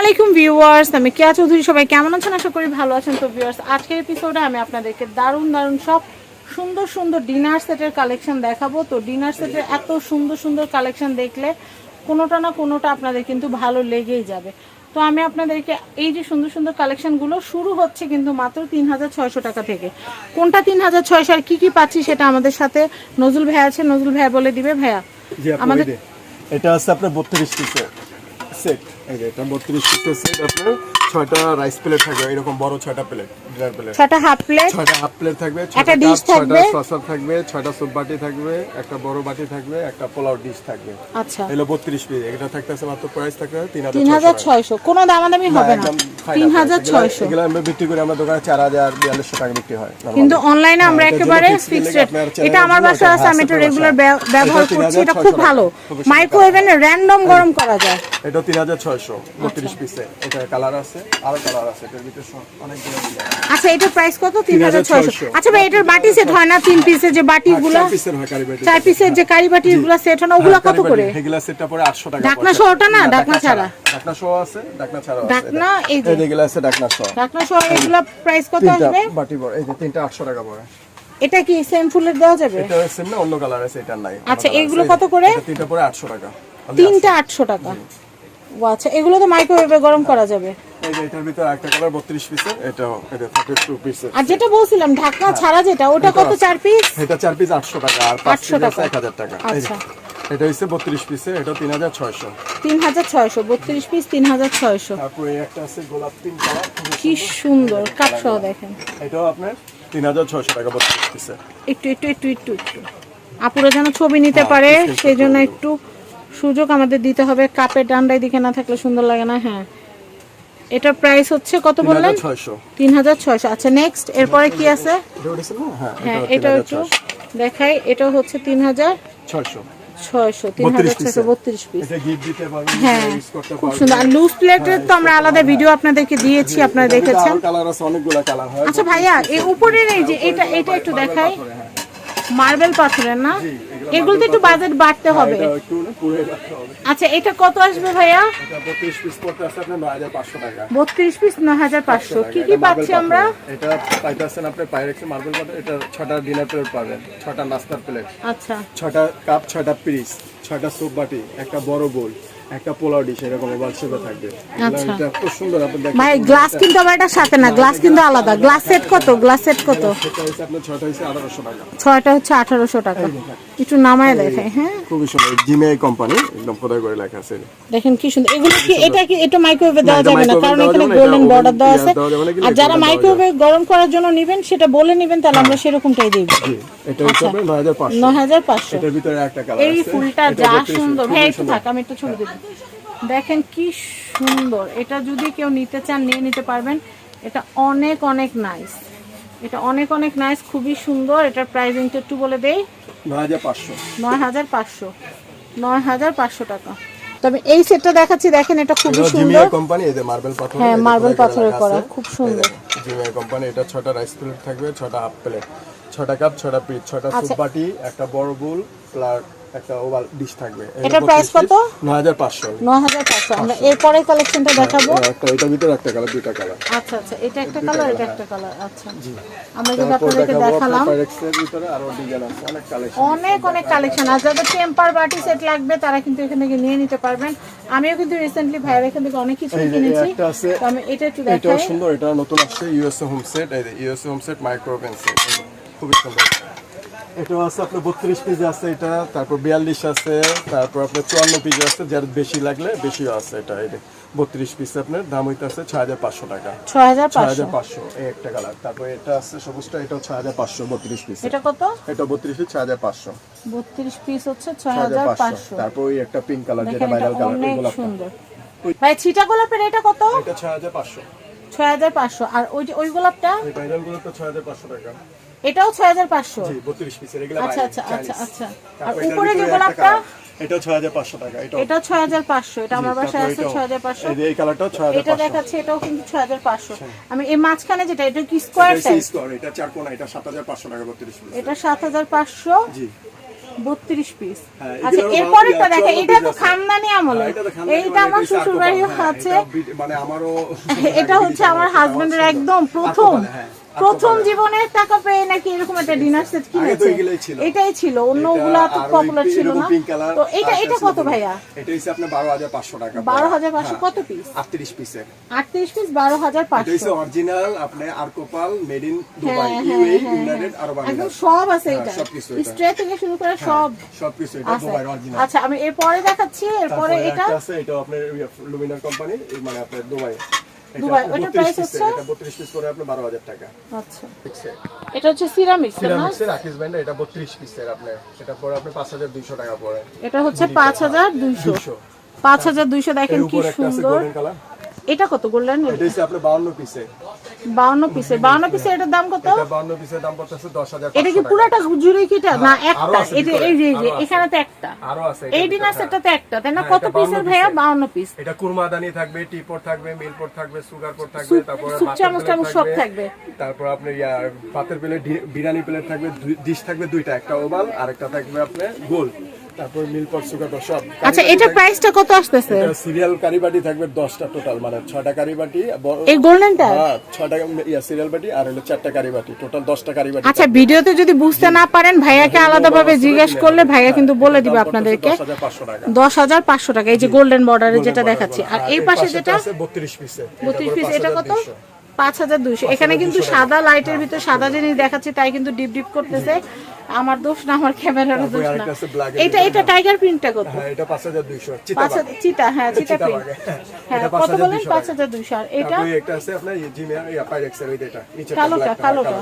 আলাইকুম ভিউয়ার্স আমি কেয়া চৌধুরী সবাই কেমন আছেন? আশা করি ভালো আছেন। তো ভিউয়ার্স আজকের এপিসোডে আমি আপনাদেরকে দারুণ দারুণ সব সুন্দর সুন্দর ডিনার সেটের কালেকশন দেখাবো। তো ডিনার সেটের এত সুন্দর সুন্দর কালেকশন দেখলে কোনোটা না কোনোটা আপনাদের কিন্তু ভালো লেগেই যাবে। তো আমি আপনাদেরকে এই যে সুন্দর সুন্দর কালেকশনগুলো শুরু হচ্ছে কিন্তু মাত্র তিন হাজার ছয়শো টাকা থেকে। কোনটা তিন হাজার ছয়শো আর কী কী পাচ্ছি সেটা আমাদের সাথে নজরুল ভাইয়া আছে। নজরুল ভাইয়া বলে দিবে ভাইয়া। আমাদের- এটা আছে আপনার বত্রিশ পিসের সেট এই যে এটা বত্রিশ পিসের সেট আপনার ছয়টা রাইস প্লেট থাকবে এরকম বড় ছয়টা প্লেট ডিনার প্লেট ছটা হাফ প্লেট ছয়টা হাফ প্লেট থাকবে একটা ছয়টা dish কাপ ছয়টা থাকবে। থাকবে ছয়টা সুপ বাটি থাকবে একটা বড় বাটি থাকবে একটা পোলাও ডিশ থাকবে। আচ্ছা। এগুলো বত্রিশ পিস এটা থাকতেছে মাত্র প্রাইস থাকবে তিন তিন হাজার ছয়শো কোনো দামাদামি হবে না। তিন হাজার ছয়শো। এগুলো আমরা বিক্রি করি আমরা দোকানে টাকা বিক্রি হয় কিন্তু অনলাইনে আমরা হ্যাঁ, একেবারে ফিক্সড রেট এটা আমার এটা আছে আমি এটা রেগুলার ব্যবহার করছি এটা খুব ভালো। মাইক্রোওয়েভে র্যান্ডম গরম করা যায়। এটা তিন হাজার ছয়শো বত্রিশ পিসে এটা কালার আছে আরও কালার আছে এটার ভিতরে অনেকগুলো আচ্ছা এটার প্রাইস কত? তিন 3600 আচ্ছা ভাই এটার বাটি সেট হয় না? তিন পিসের যে বাটিগুলো চার পিসের হয় কারি বাটি। চার পিসের যে কারি বাটিগুলো সেট হয় না? ওগুলো কত করে বাটি, সেটটা পরে 800 টাকা ঢাকনা পড়ছে। সহটা না, ঢাকনা ছাড়া? ঢাকনা সহ আছে, ঢাকনা ছাড়াও আছে। ঢাকনা এটা। এই যে। এই আছে ঢাকনা সহ। ঢাকনা সহ এগুলো প্রাইস কত তিনটা আসবে? বাটি বড়, এই যে তিনটা 800 টাকা পড়ে। এটা কি সেম ফুলের দেওয়া যাবে? এটা same না, অন্য কালার আছে, এটার নাই। আচ্ছা, এগুলো কত করে? এটা তিনটা পরে 800 টাকা। Only তিনটা আটশো টাকা। ও আচ্ছা এগুলো তো মাইক্রোওয়েভে গরম করা যাবে। 800 এই যে এটার ভিতরে একটা কালার 32 পিসের, এটাও, এটা 32 পিসের। আর যেটা বলছিলাম ঢাকনা ছাড়া যেটা ওটা কত চার পিস এটা চার পিস 800 টাকা, আর পাঁচ 800 পিস 1000 টাকা। আচ্ছা। এটা হচ্ছে 32 পিসের, এটা 3600 তিন হাজার ছয়শো বত্রিশ পিস তিন হাজার এই একটা আছে গোলাপ পিঙ্ক কালার কি সুন্দর কাপ সহ দেখেন। এটাও আপনার তিন হাজার ছয়শো টাকা বত্রিশ পিসের একটু একটু একটু একটু একটু। আপুরা যেন ছবি নিতে পারে সেই জন্য একটু সুযোগ আমাদের দিতে হবে। কাপের ডান্ডায় দিকে না থাকলে সুন্দর লাগে না হ্যাঁ। এটার প্রাইস হচ্ছে কত বললেন হাজার ছয়শো। তিন হাজার ছয়শো। আচ্ছা নেক্সট এরপরে কি আছে? এটা? হ্যাঁ হ্যাঁ এটা এটাও একটু দেখাই এটা হচ্ছে তিন হাজার ছয়শো। ছয়শো তিন হাজার ছয়শো বত্রিশ পিস এটা গিফট দিতে পারবেন হ্যাঁ ইউজ করতে খুব পারবেন। সুন্দর। আর লুজ প্লেটের তো আমরা আলাদা ভিডিও আপনাদেরকে দিয়েছি আপনারা দেখেছেন। কালার আছে অনেকগুলো কালার হয়। আচ্ছা ভাইয়া এই উপরের এই যে এটা এটা একটু দেখাই। মার্বেল পাথরের না? এগুলোতে একটু বাজেট বাড়তে হবে। রাখতে হবে আচ্ছা এটা কত আসবে ভাইয়া? বত্রিশ পিস নয় হাজার পাঁচশো কি কি পাচ্ছি আমরা? এটা পাইতেছেন আপনি পাইরেক্স মার্বেল পাথর। এটা ছটা ডিনার প্লেট পাবেন। ছটা নাস্তার প্লেট আচ্ছা। ছটা কাপ ছয়টা পিস ছয়টা সুপ বাটি একটা বড় বোল একটা পোলাও ডিশ এরকম থাকবে। আচ্ছা। এটা খুব সুন্দর আপনি দেখেন ভাই গ্লাস কিন্তু আবার এটার সাথে না গ্লাস কিন্তু আলাদা। গ্লাস সেট কত? গ্লাস সেট কত? সেটা হচ্ছে আপনার ছয়টা হচ্ছে আঠারোশো টাকা। ছয়টা হচ্ছে আঠারোশো টাকা। একটু নামায় হ্যাঁ। খুবই সুন্দর। জিমে কোম্পানি একদম খোদাই করে লেখা আছে। দেখেন কি সুন্দর। এগুলো কি এটা কি এটা মাইক্রোওয়েভে দেওয়া যাবে না? কারণ এখানে গোল্ডেন বর্ডার দেওয়া আছে। আর যারা মাইক্রোওয়েভে গরম করার জন্য নেবেন সেটা বলে নেবেন তাহলে আমরা সেরকমটাই দিই জি এটা হচ্ছে আপনার নয় হাজার পাঁচশো। নয় হাজার পাঁচশো। এটার ভিতরে একটা কালার এই ফুলটা যা সুন্দর। হ্যাঁ একটু থাক আমি একটু ছবি দেবো দেখেন কি সুন্দর। এটা যদি কেউ নিতে চান নিয়ে নিতে পারবেন। এটা অনেক অনেক নাইস এটা অনেক অনেক নাইস খুবই সুন্দর। এটার প্রাইসিংটা একটু বলে দেই। নয় হাজার পাঁচশো। নয় হাজার পাঁচশো। টাকা। তবে এই সেটটা দেখাচ্ছি দেখেন এটা খুবই সুন্দর। কোম্পানি এই যে মার্বেল পাথর হ্যাঁ, marble পাথরের করা, খুব সুন্দর। জিমিয়া কোম্পানি এটা ছটা রাইস প্লেট থাকবে ছটা হাফ প্লেট ছটা কাপ ছটা পিস ছটা আচ্ছা। সুপ বাটি একটা বড় বুল প্লাস একটা ওভাল ডিশ থাকবে। এটার price কত? নয় হাজার পাঁচশো। নয় হাজার পাঁচশো। আমরা এরপরে কালেকশনটা দেখাবো? একটা এটার ভিতরে একটা কালার দুইটা কালার আচ্ছা আচ্ছা এটা একটা কালার এটা একটা কালার আচ্ছা। আমরা যদি তারপর আপনাদেরকে দেখালাম। ভিতরে আরও ডিজাইন আছে অনেক কালেকশন অনেক অনেক কালেকশন আর যাদের টেম্পার বাটি সেট লাগবে তারা কিন্তু এখান থেকে নিয়ে নিতে পারবেন। আমিও কিন্তু রিসেন্টলি ভাইয়ের এখান থেকে অনেক কিছু কিনেছি। আমি এটা একটু দেখাই। সুন্দর এটা নতুন আসছে ইউএসএ হোম সেট এই USA home set micro oven set খুবই সুন্দর। এটাও আছে আপনার বত্রিশ পিস আছে এটা তারপর বিয়াল্লিশ আছে তারপর আপনার চুয়ান্ন পিস আছে যার বেশি লাগলে বেশিও আছে এটা এই বত্রিশ পিস আপনার দাম হইতে আছে ছয় হাজার পাঁচশো টাকা। ছয় হাজার পাঁচশো? এই একটা কালার তারপর এটা আছে সবুজটা এটাও ছয় হাজার পাঁচশো বত্রিশ পিস এটা কত? এটা বত্রিশ পিস ছয় হাজার পাঁচশো। বত্রিশ পিস হচ্ছে ছয় হাজার পাঁচশো। তারপর ওই একটা পিঙ্ক কালার যেটা ভাইরাল কালার এগুলো ভাই ছিটা গোলাপের এটা কত? এটা ছয় হাজার পাঁচশো। ছয় হাজার পাঁচশো। আর ওই যে ওই গোলাপটা? ভাইরালগুলো তো ছয় হাজার পাঁচশো টাকা। এটাও ছয় হাজার পাঁচশো। জি বত্রিশ পিসের এগুলো আচ্ছা আচ্ছা আচ্ছা আচ্ছা। আর উপরে যে গোলাপটা? হাজার পাঁচশো টাকা এটাও। এটা হাজার পাঁচশো এটা আমার বাসায় আছে এটাও- ছয় হাজার পাঁচশো। এই যে এই কালারটাও ছয় হাজার এটা দেখাচ্ছে এটাও কিন্তু ছয় হাজার পাঁচশো। আমি এই মাঝখানে যেটা এটা কি স্কোয়ার সাইজ স্কোয়ার এটা চার কোনা এটা সাত হাজার পাঁচশো টাকা বত্রিশ পিস এটা সাত হাজার পাঁচশো জি। বত্রিশ পিস হ্যাঁ, আচ্ছা এরপরেরটা দেখেন এটা তো আছে। খানদানি আমলে। হ্যাঁ, এটা তো খানদানি এইটা মানে আমার এটা শ্বশুর হ্যাঁ, আছে মানে আমারও এটা হচ্ছে আমার হাজবেন্ডের একদম প্রথম। প্রথম আর্কোপালে। জীবনের টাকা পেয়ে নাকি এরকম একটা ডিনার সেট কিনেছে? এটাই ছিল অন্য ওগুলা তো পপুলার ছিল না। তো এটা এটা কত ভাইয়া? এটা হচ্ছে আপনার বারো হাজার পাঁচশো টাকা বারো হাজার পাঁচশো হ্যাঁ, কত পিস আটত্রিশ পিসের আটত্রিশ পিস বারো হাজার এটা হচ্ছে পাঁচশো অরিজিনাল আপনি আর্কোপাল মেড ইন হ্যাঁ দুবাই হ্যাঁ ইউএই হ্যাঁ ইউনাইটেড আরব একদম আমিরাত সব আছে হ্যাঁ, এটা। স্ট্রে থেকে শুরু করে সব সবকিছু এটা দুবাই অরিজিনাল আচ্ছা আমি এরপরে দেখাচ্ছি এরপরে এটা আছে এটা আপনার লুমিনার কোম্পানি মানে আপনার দুবাই দুবাই, 32 price হচ্ছে? এটা 32 পিস করে আপনার 12000 টাকা। আচ্ছা। এটা হচ্ছে সিরামিক না? সিরামিক্সের আকিস ব্যান্ড এটা 32 পিসের আপনার। এটা পরে আপনি 5200 টাকা পড়ে। এটা হচ্ছে পাঁচ হাজার দুইশো। 200 পাঁচ হাজার দুইশো দেখেন এর কি সুন্দর। এটা কত গোল্ডেন এটা হচ্ছে আপনার 52 পিসে। বাউন্ন পিসের বাউন্ন পিসের এটার দাম কত? এটা 52 পিসের দাম পড়তেছে 10500 এটা কি পুরাটা জুড়ে কিটা না হ্যাঁ, একটা। এটা এই যে এই যে এখানে তো একটা। আরও আছে এই ডিনার সেটটাতে একটা। তাই না? হ্যাঁ, কত পিসের ভাইয়া? পিসের। বাউন্ন পিস। এটা কুরমাদানি থাকবে টিপট থাকবে মিলপট থাকবে সুগার পট থাকবে তারপরে চামচ সব থাকবে। তারপর আপনার ইয়া পাতের প্লেট বিরিয়ানি প্লেট থাকবে ডিশ থাকবে দুইটা। একটা ওভাল আর একটা থাকবে আপনার গোল। তারপর মিলপট সুগার সব আচ্ছা এটার প্রাইসটা কত আসতেছে? সিরিয়াল কারিবাটি থাকবে টোটাল মানে কারিবাটি এই গোল্ডেনটা? হ্যাঁ ইয়া সিরিয়াল বাটি আর হলো কারিবাটি টোটাল কারিবাটি আচ্ছা ভিডিওতে যদি বুঝতে না পারেন ভাইয়াকে আলাদাভাবে জিজ্ঞেস করলে ভাইয়া কিন্তু বলে দিবে আপনাদেরকে। দশ হাজার পাঁচশো টাকা। এই যে গোল্ডেন বর্ডারে যেটা দেখাচ্ছি আর এই পাশে যেটা? বত্রিশ পিসে বত্রিশ পিস এটা কত? পাঁচ হাজার দুইশো। এখানে কিন্তু সাদা লাইটের ভিতরে সাদা জিনিস দেখাচ্ছে তাই কিন্তু ডিপ ডিপ করতেছে। আমার দোষ না আমার ক্যামেরার দোষ না। এটা এটা টাইগার প্রিন্টটা কত? হ্যাঁ এটা পাঁচ হাজার দুইশো। চিতা হ্যাঁ চিতা প্রিন্ট হ্যাঁ। কত বলেন? 5200 পাঁচ হাজার দুইশো। আর এটা? তারপরে একটা আছে আপনার জিমিয়ার ইয়া পাইরেক্সের ওই যেটা নিচে কালোটা, কালোটা।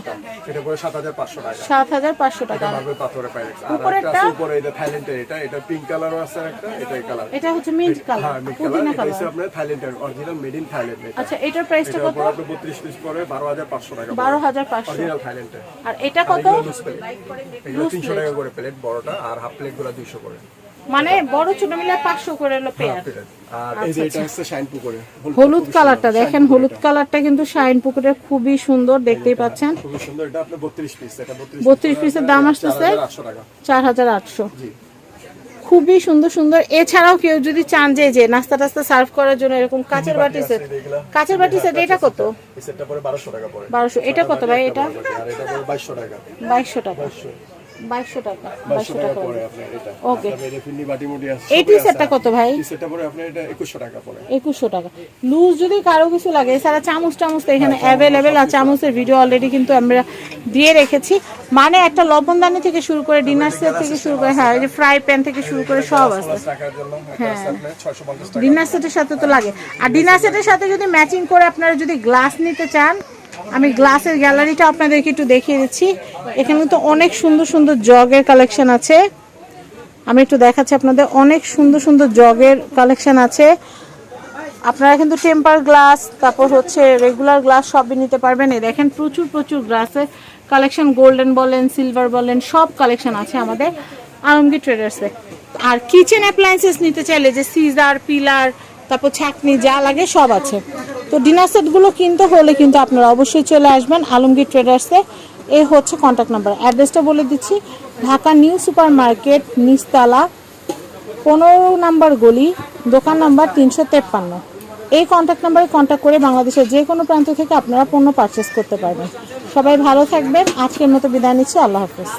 এটা হাজার পাঁচশো টাকা। সাত হাজার পাঁচশো টাকা। এটা মার্বেল পাথরের পাইরেক্স আর উপরেরটা? উপরে এটা থাইল্যান্ডের এটা এটা পিঙ্ক কালারও আছে একটা এটাই কালার এটা হচ্ছে মিন্ট কালার হ্যাঁ মিড কালার এটা হচ্ছে আপনার থাইল্যান্ডের অরিজিনাল মেড ইন থাইল্যান্ড এটা। আচ্ছা এটার প্রাইসটা কত? উপর আপনি বত্রিশ পিস পরে বারো হাজার পাঁচশো টাকা বারো হাজার পাঁচশো। অরিজিনাল থাইল্যান্ডের আর এটা কত? এগুলো লুজ প্লেট এগুলো তিনশো টাকা করে প্লেট বড়টা আর হাফ প্লেটগুলো দুইশো করে। মানে বড় ছোট মিলে পাঁচশো করে হলো পেয়ার আর এই যে এটা হচ্ছে শাইন পুকুরে। হলুদ কালারটা দেখেন হলুদ কালারটা কিন্তু শাইন পুকুরের খুবই সুন্দর দেখতেই পাচ্ছেন? খুবই সুন্দর। এটা আপনার বত্রিশ পিস এটা 32 পিসের দাম আসতেছে? টাকা। চার হাজার আটশো। জি। খুবই সুন্দর সুন্দর। এছাড়াও কেউ যদি চান যে যে নাস্তা টাস্তা সার্ভ করার জন্য এরকম কাঁচের বাটি সেট কাঁচের বাটি সেট এটা কত? সেটটা পরে বারোশো এটা কত ভাই এটা? আর এটা পরে বাইশশো টাকা। বাইশশো টাকা। বাইশশো বাইশশো টাকা বাইশশো বাইশশো টাকা টাকা পরে আপনার এটা. তারপরে এটা ফিন্নি আছে এই সেটটা কত ভাই? সেটটা পরে আপনার এটা একুশশো টাকা পরে একুশশো টাকা। লুজ যদি কারও কিছু লাগে এছাড়া চামচ টামচ তো এখানে অ্যাভেলেবেল আর চামচের ভিডিও অলরেডি কিন্তু আমরা দিয়ে রেখেছি। মানে একটা লবণদানি থেকে শুরু করে ডিনার সেট থেকে শুরু করে হ্যাঁ এই যে ফ্রাই প্যান থেকে শুরু করে সব আছে। টাকা। ডিনার সেটের সাথে তো লাগে। আর ডিনার সেটের সাথে যদি ম্যাচিং করে আপনারা যদি গ্লাস নিতে চান আমি গ্লাসের গ্যালারিটা আপনাদেরকে একটু দেখিয়ে দিচ্ছি। এখানে তো অনেক সুন্দর সুন্দর জগের কালেকশন আছে। আমি একটু দেখাচ্ছি আপনাদের, অনেক সুন্দর সুন্দর জগের কালেকশন আছে। আপনারা কিন্তু টেম্পার গ্লাস তারপর হচ্ছে রেগুলার গ্লাস সবই নিতে পারবেন। এই দেখেন, প্রচুর প্রচুর গ্লাসের কালেকশন গোল্ডেন বলেন সিলভার বলেন, সব কালেকশন আছে আমাদের আলমগীর ট্রেডার্সে আর কিচেন অ্যাপ্লায়েন্সেস নিতে চাইলে যে সিজার পিলার তারপর ছাকনি যা লাগে সব আছে। তো ডিনার সেটগুলো কিনতে হলে কিন্তু আপনারা অবশ্যই চলে আসবেন আলমগীর ট্রেডার্সে। এই হচ্ছে কন্ট্যাক্ট নাম্বার অ্যাড্রেসটা বলে দিচ্ছি, ঢাকা নিউ সুপার মার্কেট নিচতলা, পনেরো নাম্বার গলি, দোকান নাম্বার তিনশো তেপ্পান্ন। এই কন্ট্যাক্ট নাম্বারে কন্ট্যাক্ট করে বাংলাদেশের যে কোনো প্রান্ত থেকে আপনারা পণ্য পারচেস করতে পারবেন। সবাই ভালো থাকবেন। আজকের মতো বিদায় নিচ্ছি। আল্লাহ হাফেজ।